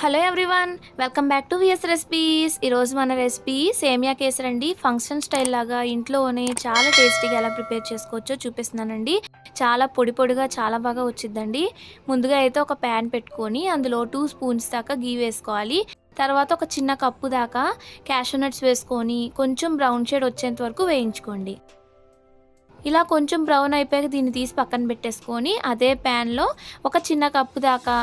Hello everyone welcome back to VS recipes ఈరోజు మన recipe సేమియా కేసర్ అండి ఫంక్షన్ స్టైల్ లాగా ఇంట్లోనే చాలా టేస్టీగా ఎలా ప్రిపేర్ చేసుకోవచ్చో చూపిస్తున్నానండి. చాలా పొడి పొడిగా చాలా బాగా వచ్చిందండి ముందుగా అయితే ఒక ప్యాన్ పెట్టుకొని అందులో టూ స్పూన్స్ దాకా గీ వేసుకోవాలి. తర్వాత ఒక చిన్న కప్పు దాకా క్యాషూ నట్స్ వేసుకొని కొంచెం బ్రౌన్ షేడ్ వచ్చేంత వరకు వేయించుకోండి. ఇలా కొంచెం బ్రౌన్ అయిపోయాక దీన్ని తీసి పక్కన పెట్టేసుకొని అదే ప్యాన్లో ఒక చిన్న కప్పు దాకా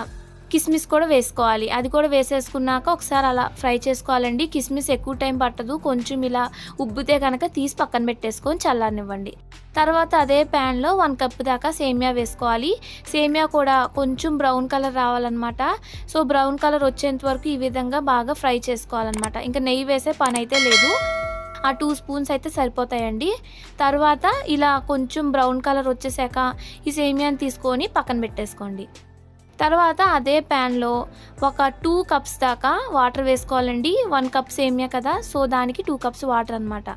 కిస్మిస్ కూడా వేసుకోవాలి. అది కూడా వేసేసుకున్నాక ఒకసారి అలా ఫ్రై చేసుకోవాలండి. కిస్మిస్ ఎక్కువ టైం పట్టదు. కొంచెం ఇలా ఉబ్బితే కనుక తీసి పక్కన పెట్టేసుకొని చల్లారనివ్వండి. తర్వాత అదే ప్యాన్లో వన్ కప్ దాకా సేమియా వేసుకోవాలి. సేమియా కూడా కొంచెం బ్రౌన్ కలర్ రావాలన్నమాట. సో బ్రౌన్ కలర్ వచ్చేంత వరకు ఈ విధంగా బాగా ఫ్రై చేసుకోవాలన్నమాట. ఇంకా నెయ్యి వేసే పని అయితే లేదు. ఆ టూ స్పూన్స్ అయితే సరిపోతాయండి. తర్వాత ఇలా కొంచెం బ్రౌన్ కలర్ వచ్చేసాక ఈ సేమియాని తీసుకొని పక్కన పెట్టేసుకోండి. తర్వాత అదే ప్యాన్లో ఒక టూ కప్స్ దాకా వాటర్ వేసుకోవాలండి. వన్ కప్ సేమియా కదా సో దానికి టూ కప్స్ వాటర్ అనమాట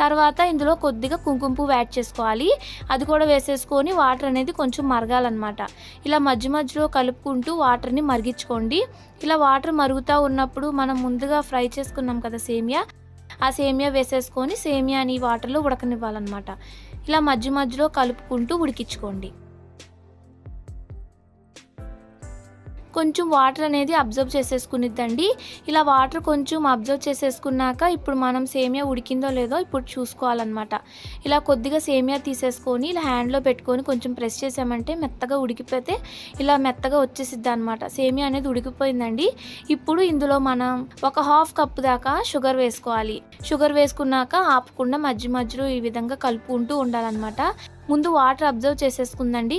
తర్వాత ఇందులో కొద్దిగా కుంకుమ పువ్వు యాడ్ చేసుకోవాలి. అది కూడా వేసేసుకొని వాటర్ అనేది కొంచెం మరగాలన్నమాట. ఇలా మధ్య మధ్యలో కలుపుకుంటూ వాటర్ని మరిగించుకోండి. ఇలా వాటర్ మరుగుతూ ఉన్నప్పుడు మనం ముందుగా ఫ్రై చేసుకున్నాం కదా సేమియా ఆ సేమియా వేసేసుకొని సేమియాని వాటర్లో ఉడకనివ్వాలన్నమాట. ఇలా మధ్య మధ్యలో కలుపుకుంటూ ఉడికించుకోండి. కొంచెం వాటర్ అనేది అబ్జర్వ్ చేసేసుకునిద్దండి. ఇలా వాటర్ కొంచెం అబ్జర్వ్ చేసేసుకున్నాక ఇప్పుడు మనం సేమియా ఉడికిందో లేదో ఇప్పుడు చూసుకోవాలన్నమాట. ఇలా కొద్దిగా సేమియా తీసేసుకొని ఇలా హ్యాండ్లో పెట్టుకొని కొంచెం ప్రెస్ చేసామంటే మెత్తగా ఉడికిపోతే ఇలా మెత్తగా వచ్చేసిద్ది అనమాట సేమియా అనేది ఉడికిపోయిందండి. ఇప్పుడు ఇందులో మనం ఒక హాఫ్ కప్ దాకా షుగర్ వేసుకోవాలి. షుగర్ వేసుకున్నాక ఆపకుండా మధ్య మధ్యలో ఈ విధంగా కలుపుకుంటూ ఉండాలన్నమాట. ముందు వాటర్ అబ్జర్వ్ చేసేసుకుందండి.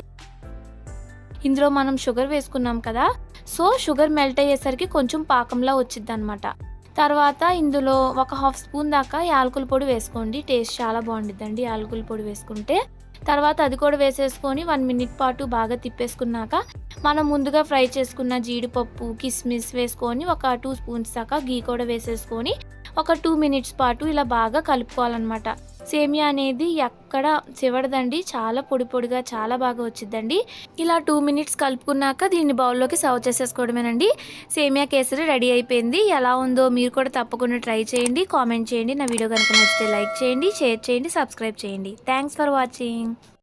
ఇందులో మనం షుగర్ వేసుకున్నాం కదా. సో షుగర్ మెల్ట్ అయ్యేసరికి కొంచెం పాకంలా వచ్చింది అనమాట తర్వాత ఇందులో ఒక హాఫ్ స్పూన్ దాకా యాలకుల పొడి వేసుకోండి. టేస్ట్ చాలా బాగుండిద్దండి యాలకుల పొడి వేసుకుంటే. తర్వాత అది కూడా వేసేసుకొని వన్ మినిట్ పాటు బాగా తిప్పేసుకున్నాక మనం ముందుగా ఫ్రై చేసుకున్న జీడిపప్పు కిస్మిస్ వేసుకొని ఒక టూ స్పూన్స్ దాకా గీ కూడా వేసేసుకొని ఒక టూ మినిట్స్ పాటు ఇలా బాగా కలుపుకోవాలన్నమాట. సేమియా అనేది ఎక్కడ చివడదండి చాలా పొడి పొడిగా చాలా బాగా వచ్చిందండి ఇలా టూ మినిట్స్ కలుపుకున్నాక దీన్ని బౌల్లోకి సర్వ్ చేసేసుకోవడమేనండి. సేమియా కేసరి రెడీ అయిపోయింది. ఎలా ఉందో మీరు కూడా తప్పకుండా ట్రై చేయండి. కామెంట్ చేయండి. నా వీడియో కనుక నచ్చితే లైక్ చేయండి షేర్ చేయండి సబ్స్క్రైబ్ చేయండి. Thanks for watching.